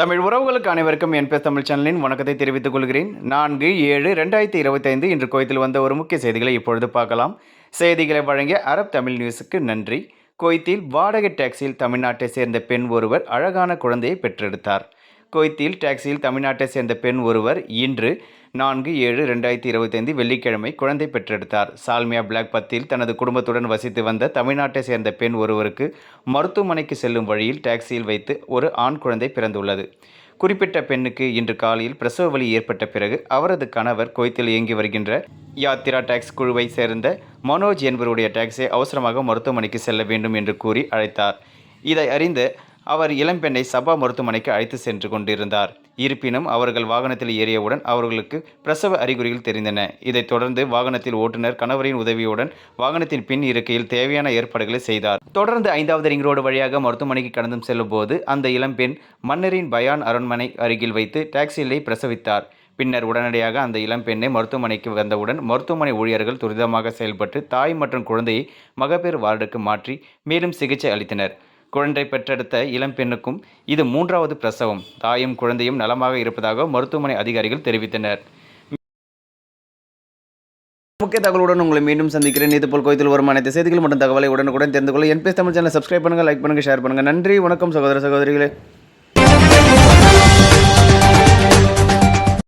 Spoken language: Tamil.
தமிழ் உறவுகளுக்கு அனைவருக்கும் என் தமிழ் சேனலின். வணக்கத்தை தெரிவித்துக் கொள்கிறேன். நான்கு ஏழு ரெண்டாயிரத்தி இருபத்தைந்து இன்று குவைத்தில் வந்த ஒரு முக்கிய செய்திகளை இப்பொழுது பார்க்கலாம். செய்திகளை வழங்கிய அரப் தமிழ் நியூஸுக்கு நன்றி. குவைத்தில் வாடகை டாக்ஸியில் தமிழ்நாட்டை சேர்ந்த பெண் ஒருவர் அழகான குழந்தையை பெற்றெடுத்தார். குவைத்தில் டாக்ஸியில் தமிழ்நாட்டை சேர்ந்த பெண் ஒருவர் இன்று நான்கு ஏழு ரெண்டாயிரத்தி இருபத்தைந்து வெள்ளிக்கிழமை குழந்தை பெற்றெடுத்தார். சால்மியா பிளாக் பத்தில் தனது குடும்பத்துடன் வசித்து வந்த தமிழ்நாட்டை சேர்ந்த பெண் ஒருவருக்கு மருத்துவமனைக்கு செல்லும் வழியில் டாக்ஸியில் வைத்து ஒரு ஆண் குழந்தை பிறந்துள்ளது. குறிப்பிட்ட பெண்ணுக்கு இன்று காலையில் பிரசவ வலி ஏற்பட்ட பிறகு அவரது கணவர் குவைத்தில் இயங்கி வருகின்ற யாத்திரா டாக்ஸ் குழுவை சேர்ந்த மனோஜ் என்பவருடைய டாக்ஸியை அவசரமாக மருத்துவமனைக்கு செல்ல வேண்டும் என்று கூறி அழைத்தார். இதை அறிந்த அவர் இளம்பெண்ணை சபா மருத்துவமனைக்கு அழைத்து சென்று கொண்டிருந்தார். இருப்பினும் அவர்கள் வாகனத்தில் ஏறியவுடன் அவர்களுக்கு பிரசவ அறிகுறிகள் தெரிந்தன. இதைத் தொடர்ந்து வாகனத்தில் ஓட்டுநர் கணவரின் உதவியுடன் வாகனத்தின் பின் இருக்கையில் தேவையான ஏற்பாடுகளை செய்தார். தொடர்ந்து ஐந்தாவது ரிங் ரோடு வழியாக மருத்துவமனைக்கு கடந்தும் செல்லும் போது அந்த இளம்பெண் மன்னரின் பயான் அரண்மனை அருகில் வைத்து டாக்ஸியிலே பிரசவித்தார். பின்னர் உடனடியாக அந்த இளம்பெண்ணை மருத்துவமனைக்கு வந்தவுடன் மருத்துவமனை ஊழியர்கள் துரிதமாக செயல்பட்டு தாய் மற்றும் குழந்தையை மகப்பேறு வார்டுக்கு மாற்றி மேலும் சிகிச்சை அளித்தனர். குழந்தை பெற்றெடுத்த இளம்பெண்ணுக்கும் இது மூன்றாவது பிரசவம். தாயும் குழந்தையும் நலமாக இருப்பதாக மருத்துவமனை அதிகாரிகள் தெரிவித்தனர். முக்கிய தகவலுடன் உங்களை மீண்டும் சந்திக்கிறேன். இதுபோல் கோயத்தில் வரும் அனைத்து செய்திகள் மற்றும் தகவலை உடனுக்குடன் தெரிந்து கொள்ள என்பிஎஸ் தமிழ் சேனல் சப்ஸ்கிரைப் பண்ணுங்கள் லைக் பண்ணுங்கள் ஷேர் பண்ணுங்கள் நன்றி வணக்கம் சகோதர சகோதரிகளே.